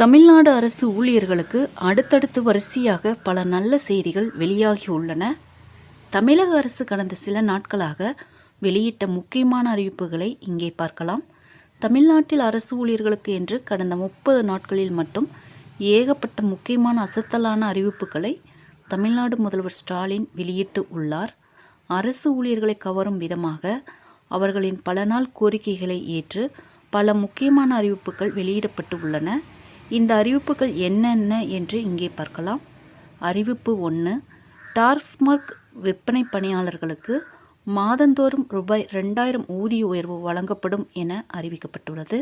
தமிழ்நாடு அரசு ஊழியர்களுக்கு அடுத்தடுத்து வரிசையாக பல நல்ல செய்திகள் வெளியாகியுள்ளன தமிழக அரசு கடந்த சில நாட்களாக வெளியிட்ட முக்கியமான அறிவிப்புகளை இங்கே பார்க்கலாம். தமிழ்நாட்டில் அரசு ஊழியர்களுக்கு என்று கடந்த முப்பது நாட்களில் மட்டும் ஏகப்பட்ட முக்கியமான அசத்தலான அறிவிப்புகளை தமிழ்நாடு முதல்வர் ஸ்டாலின் வெளியிட்டு உள்ளார். அரசு ஊழியர்களை கவரும் விதமாக அவர்களின் பல நாள் கோரிக்கைகளை ஏற்று பல முக்கியமான அறிவிப்புகள் வெளியிடப்பட்டு உள்ளன. இந்த அறிவிப்புகள் என்னென்ன என்று இங்கே பார்க்கலாம். அறிவிப்பு ஒன்று டார்ஸ்மார்க் விற்பனை பணியாளர்களுக்கு மாதந்தோறும் ரூபாய் ரெண்டாயிரம் ஊதிய உயர்வு வழங்கப்படும் என அறிவிக்கப்பட்டுள்ளது.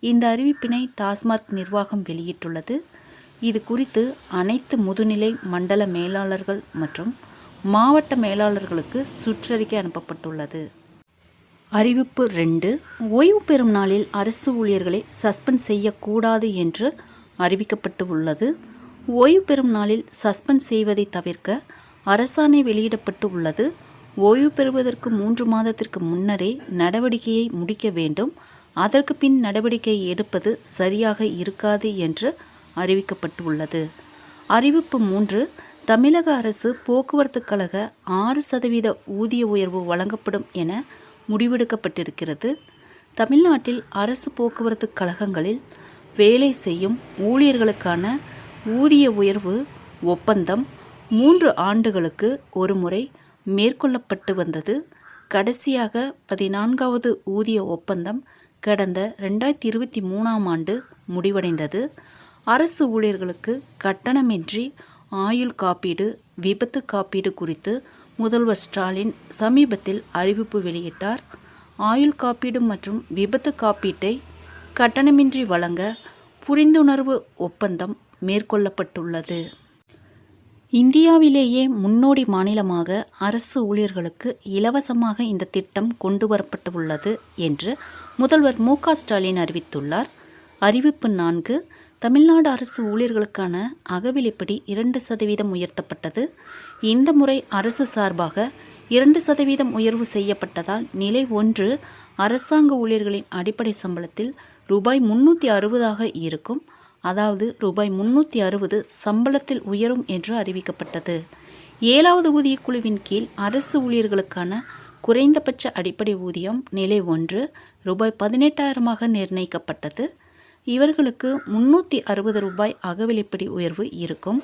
இந்த அறிவிப்பினை டாஸ்மார்க் நிர்வாகம் வெளியிட்டுள்ளது. இது குறித்து அனைத்து முதுநிலை மண்டல மேலாளர்கள் மற்றும் மாவட்ட மேலாளர்களுக்கு சுற்றறிக்கை அனுப்பப்பட்டுள்ளது. அறிவிப்பு ரெண்டு ஓய்வு பெறும் நாளில் அரசு ஊழியர்களை சஸ்பெண்ட் செய்யக்கூடாது என்று அறிவிக்கப்பட்டு உள்ளது ஓய்வு பெறும் நாளில் சஸ்பெண்ட் செய்வதை தவிர்க்க அரசாணை வெளியிடப்பட்டு உள்ளது ஓய்வு பெறுவதற்கு மூன்று மாதத்திற்கு முன்னரே நடவடிக்கையை முடிக்க வேண்டும். அதற்கு பின் நடவடிக்கை எடுப்பது சரியாக இருக்காது என்று அறிவிக்கப்பட்டு உள்ளது அறிவிப்பு மூன்று தமிழக அரசு போக்குவரத்து கழக ஆறு சதவீத ஊதிய உயர்வு வழங்கப்படும் என முடிவெடுக்கப்பட்டிருக்கிறது. தமிழ்நாட்டில் அரசு போக்குவரத்து கழகங்களில் வேலை செய்யும் ஊழியர்களுக்கான ஊதிய உயர்வு ஒப்பந்தம் மூன்று ஆண்டுகளுக்கு ஒரு முறை மேற்கொள்ளப்பட்டு வந்தது. கடைசியாக பதினான்காவது ஊதிய ஒப்பந்தம் கடந்த ரெண்டாயிரத்தி இருபத்தி மூணாம் ஆண்டு முடிவடைந்தது. அரசு ஊழியர்களுக்கு கட்டணமின்றி ஆயுள் காப்பீடு விபத்து காப்பீடு குறித்து முதல்வர் ஸ்டாலின் சமீபத்தில் அறிவிப்பு வெளியிட்டார். ஆயுள் காப்பீடு மற்றும் விபத்து காப்பீட்டை கட்டணமின்றி வழங்க புரிந்துணர்வு ஒப்பந்தம் மேற்கொள்ளப்பட்டுள்ளது. இந்தியாவிலேயே முன்னோடி மாநிலமாக அரசு ஊழியர்களுக்கு இலவசமாக இந்த திட்டம் கொண்டு வரப்பட்டுள்ளது என்று முதல்வர் மு ஸ்டாலின் அறிவித்துள்ளார். அறிவிப்பு நான்கு தமிழ்நாடு அரசு ஊழியர்களுக்கான அகவிலைப்படி இரண்டு சதவீதம் உயர்த்தப்பட்டது. இந்த முறை அரசு சார்பாக இரண்டு சதவீதம் உயர்வு செய்யப்பட்டதால் நிலை ஒன்று அரசாங்க ஊழியர்களின் அடிப்படை சம்பளத்தில் ரூபாய் முன்னூற்றி அறுபதாக இருக்கும். அதாவது ரூபாய் முன்னூற்றி அறுபது சம்பளத்தில் உயரும் என்று அறிவிக்கப்பட்டது. ஏழாவது ஊதியக்குழுவின் கீழ் அரசு ஊழியர்களுக்கான குறைந்தபட்ச அடிப்படை ஊதியம் நிலை ஒன்று ரூபாய் பதினெட்டாயிரமாக நிர்ணயிக்கப்பட்டது. இவர்களுக்கு முன்னூற்றி அறுபது ரூபாய் அகவிலைப்படி உயர்வு இருக்கும்.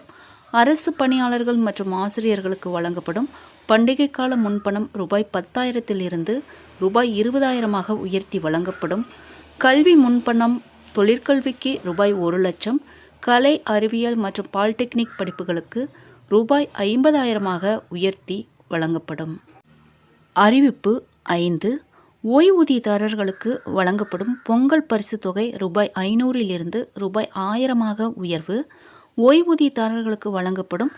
அரசு பணியாளர்கள் மற்றும் ஆசிரியர்களுக்கு வழங்கப்படும் பண்டிகை கால முன்பணம் ரூபாய் பத்தாயிரத்திலிருந்து ரூபாய் இருபதாயிரமாக உயர்த்தி வழங்கப்படும். கல்வி முன்பணம் தொழிற்கல்விக்கு ரூபாய் ஒரு லட்சம் கலை அறிவியல் மற்றும் பாலிடெக்னிக் படிப்புகளுக்கு ரூபாய் ஐம்பதாயிரமாக உயர்த்தி வழங்கப்படும். அறிவிப்பு ஐந்து ஓய்வூதியதாரர்களுக்கு வழங்கப்படும் பொங்கல் பரிசு தொகை ரூபாய் ஐநூறிலிருந்து ரூபாய் ஆயிரமாக உயர்வு. ஓய்வூதியதாரர்களுக்கு வழங்கப்படும்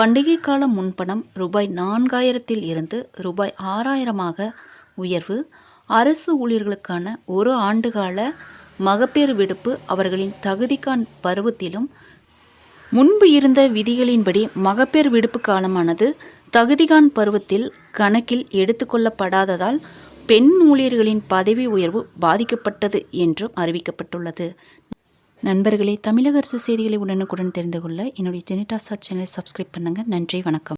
பண்டிகை கால முன்பணம் ரூபாய் நான்காயிரத்தில் இருந்து ரூபாய் ஆறாயிரமாக உயர்வு. அரசு ஊழியர்களுக்கான ஒரு ஆண்டுகால மகப்பேறு விடுப்பு அவர்களின் தகுதிக்கான் பருவத்திலும். முன்பு இருந்த விதிகளின்படி மகப்பேறு விடுப்பு காலமானது தகுதிகான் பருவத்தில் கணக்கில் எடுத்துக்கொள்ளப்படாததால் பெண் ஊழியர்களின் பதவி உயர்வு பாதிக்கப்பட்டது என்றும் அறிவிக்கப்பட்டுள்ளது. நண்பர்களே தமிழக அரசு செய்திகளை உடனுக்குடன் தெரிந்து கொள்ள என்னுடைய ஜெனிடாசா சேனலை சப்ஸ்கிரைப் பண்ணுங்கள் நன்றி வணக்கம்.